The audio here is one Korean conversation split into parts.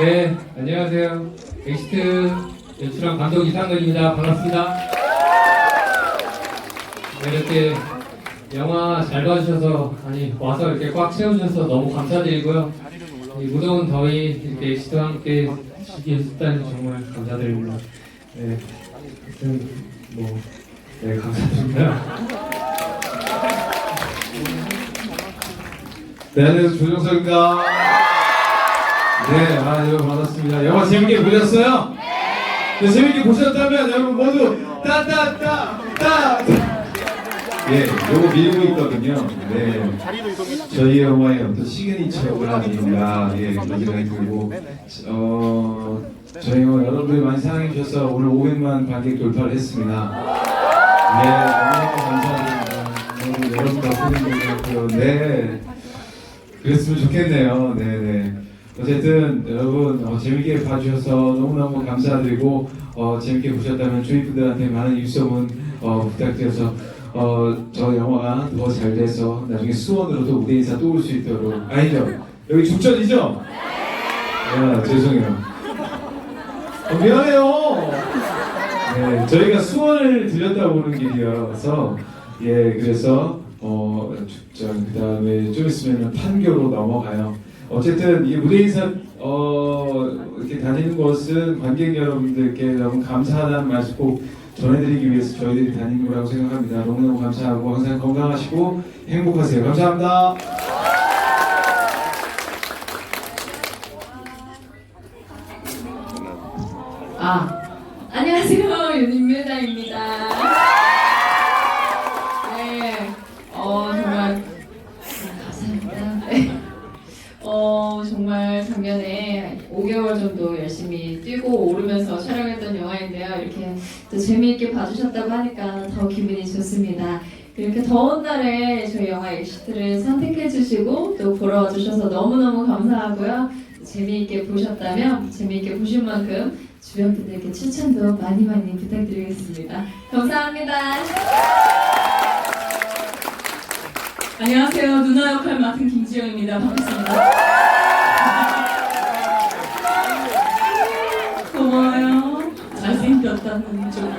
네, 안녕하세요. 엑시트 연출한 감독 이상근입니다. 반갑습니다. 네, 이렇게 영화 잘 봐주셔서, 아니, 와서 이렇게 꽉 채워주셔서 너무 감사드리고요. 이 무더운 더위 이렇게 엑시트와 함께 지켜주셨다니 정말 감사드립니다. 네, 하여튼 뭐, 네, 감사드립니다. 네, 안녕하세요. 조정석입니다. 네, 아, 여러분 반갑습니다. 영화 재밌게 보셨어요? 네. 재밌게 보셨다면 여러분 모두 따따따 따. 예, 요거 밀고 있거든요. 네. 저희 영화의 어떤 시그니처가 아닌가, 예, 그런 생각이 들고, 어, 저희 영화 여러분들이 많이 사랑해 주셔서 오늘 500만 관객 돌파를 했습니다. 네, 너무 감사합니다. 여러분 덕분인 것 같고요. 네. 그랬으면 좋겠네요. 네네. 어쨌든 여러분 어, 재밌게 봐주셔서 너무너무 감사드리고 어, 재밌게 보셨다면 주위 분들한테 많은 입소문 어, 부탁드려서 어, 저 영화가 더 잘 돼서 나중에 수원으로도 무대 인사 또 올 수 있도록 아니죠? 여기 죽전이죠? 아, 죄송해요. 어, 미안해요. 네, 저희가 수원을 들렸다 오는 길이어서 예 그래서 어 죽전 그 다음에 좀 있으면 판교로 넘어가요. 어쨌든 이 무대 인사 어 이렇게 다니는 것은 관객 여러분들께 너무 감사하다는 말씀 꼭 전해드리기 위해서 저희들이 다니는 거라고 생각합니다. 너무너무 감사하고 항상 건강하시고 행복하세요. 감사합니다. 아, 안녕하세요. 윤임매다입니다. 네, 어, 정말, 감사합니다. 네. 어, 정말 작년에 5개월 정도 열심히 뛰고 오르면서 촬영했던 영화인데요. 이렇게 또 재미있게 봐주셨다고 하니까 더 기분이 좋습니다. 이렇게 더운 날에 저희 영화 엑시트를 선택해주시고 또 보러 와주셔서 너무너무 감사하고요. 재미있게 보셨다면 재미있게 보신 만큼 주변 분들께 추천도 많이 많이 부탁드리겠습니다. 감사합니다. 안녕하세요. 누나 역할 맡은 김지영입니다. 반갑습니다. 고마워요. 잘생겼다는 좀.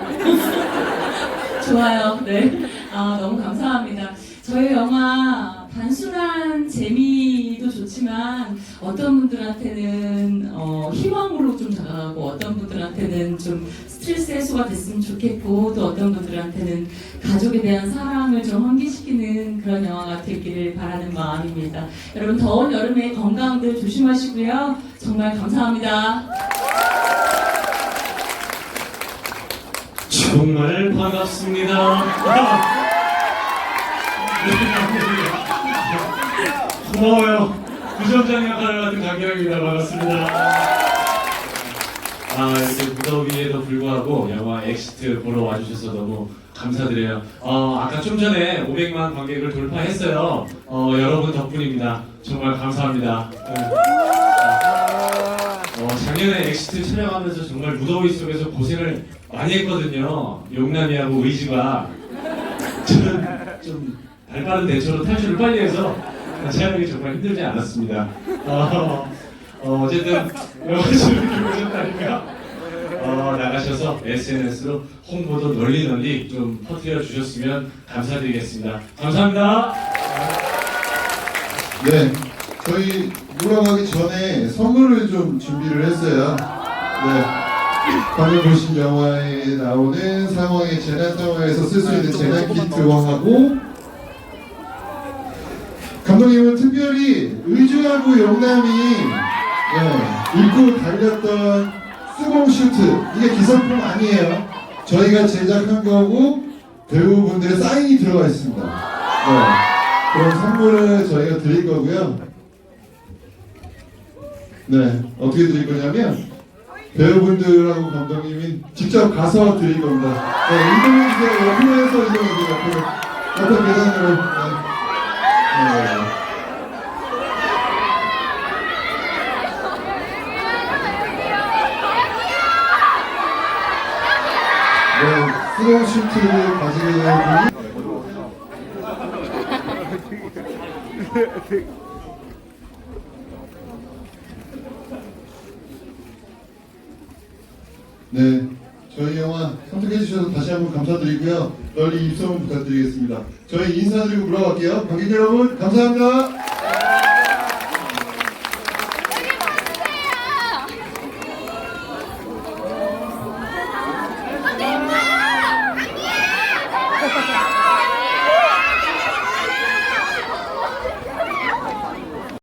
좋아요. 네. 아, 너무 감사합니다. 저희 영화 단순한 재미도 좋지만 어떤 분들한테는 어, 희망으로 좀 다가가고 어떤 분들한테는 좀 스트레스 해소가 됐으면 좋겠고 또 어떤 분들한테는 가족에 대한 사랑을 좀 환기시키는 그런 영화가 되기를 바라는 마음입니다. 여러분 더운 여름에 건강들 조심하시고요. 정말 감사합니다. 정말 반갑습니다. 고마워요. 부전장 역할을 맡은 강경입니다. 반갑습니다. 아, 이렇게 무더위에도 불구하고 영화 엑시트 보러 와주셔서 너무 감사드려요. 어, 아까 좀 전에 500만 관객을 돌파했어요. 어, 여러분 덕분입니다. 정말 감사합니다. 네. 어, 작년에 엑시트 촬영하면서 정말 무더위 속에서 고생을 많이 했거든요. 용남이하고 의지가 저는 좀 발빠른 대처로 탈출을 빨리 해서 촬영이 정말 힘들지 않았습니다. 어, 어, 어쨌든 영화 재밌게 보셨다니까 어, 나가셔서 SNS로 홍보도 널리 널리 좀 퍼뜨려 주셨으면 감사드리겠습니다. 감사합니다. 네, 저희 물어가기 전에 선물을 좀 준비를 했어요. 네, 방금 보신 영화에 나오는 상황의 재난 상황에서 쓸 수 있는 재난 키트와 하고 감독님은 특별히 의주하고 영남이 네, 입고 달렸던 수공 슈트 이게 기성품 아니에요. 저희가 제작한 거고 배우분들의 사인이 들어가 있습니다. 네. 그럼 선물을 저희가 드릴 거고요. 네, 어떻게 드릴 거냐면 배우분들하고 감독님이 직접 가서 드릴 겁니다. 네, 이동해 주세요. 해서 이동해 주세요. 옆으로. 계단으로. 네. 네. 네, 스노우 슈트를 가지게 된 분이 네, 저희 영화 선택해 주셔서 다시 한번 감사드리고요. 널리 입소문 부탁드리겠습니다. 저희 인사드리고 물어갈게요. 관객 여러분 감사합니다.